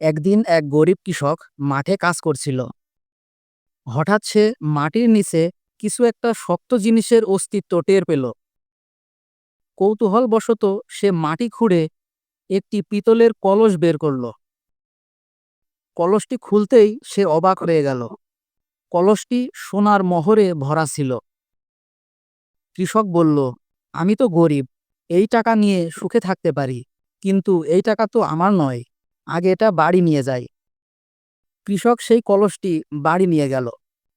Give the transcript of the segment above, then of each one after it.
একদিন এক গরিব কৃষক মাঠে কাজ করছিল। হঠাৎ সে মাটির নিচে কিছু একটা শক্ত জিনিসের অস্তিত্ব টের পেল। কৌতূহলবশত সে মাটি খুঁড়ে একটি পিতলের কলস বের করল। কলসটি খুলতেই সে অবাক হয়ে গেল। কলসটি সোনার মোহরে ভরা ছিল। কৃষক বলল, আমি তো গরিব, এই টাকা নিয়ে সুখে থাকতে পারি, কিন্তু এই টাকা তো আমার নয়। আগে এটা বাড়ি নিয়ে যায়। কৃষক সেই কলসটি বাড়ি নিয়ে গেল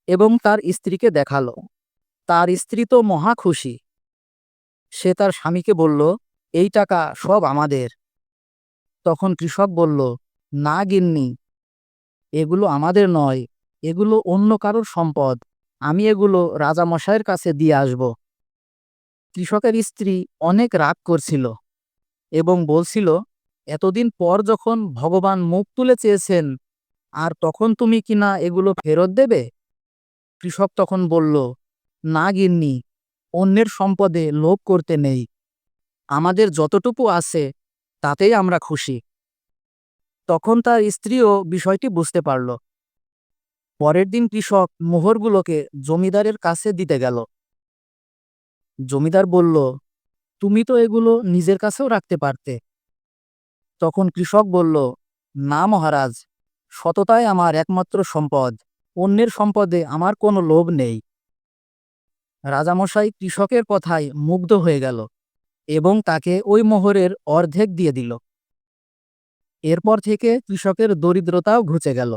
এবং তার স্ত্রীকে দেখাল। তার স্ত্রী তো মহা খুশি। সে তার স্বামীকে বলল, এই টাকা সব আমাদের। তখন কৃষক বলল, না গিন্নি, এগুলো আমাদের নয়, এগুলো অন্য কারোর সম্পদ, আমি এগুলো রাজামশাইয়ের কাছে দিয়ে আসব। কৃষকের স্ত্রী অনেক রাগ করছিল এবং বলছিল এতদিন পর যখন ভগবান মুখ তুলে চেয়েছেন, আর তখন তুমি কিনা এগুলো ফেরত দেবে? কৃষক তখন বলল, না গিন্নি, অন্যের সম্পদে লোভ করতে নেই। আমাদের যতটুকু আছে, তাতেই আমরা খুশি। তখন তার স্ত্রীও বিষয়টি বুঝতে পারল। পরের দিন কৃষক মোহরগুলোকে জমিদারের কাছে দিতে গেল। জমিদার বলল, তুমি তো এগুলো নিজের কাছেও রাখতে পারতে। তখন কৃষক বলল, না মহারাজ, সততাই আমার একমাত্র সম্পদ। অন্যের সম্পদে আমার কোনো লোভ নেই। রাজামশাই কৃষকের কথায় মুগ্ধ হয়ে গেল এবং তাকে ওই মোহরের অর্ধেক দিয়ে দিল। এরপর থেকে কৃষকের দরিদ্রতাও ঘুচে গেল।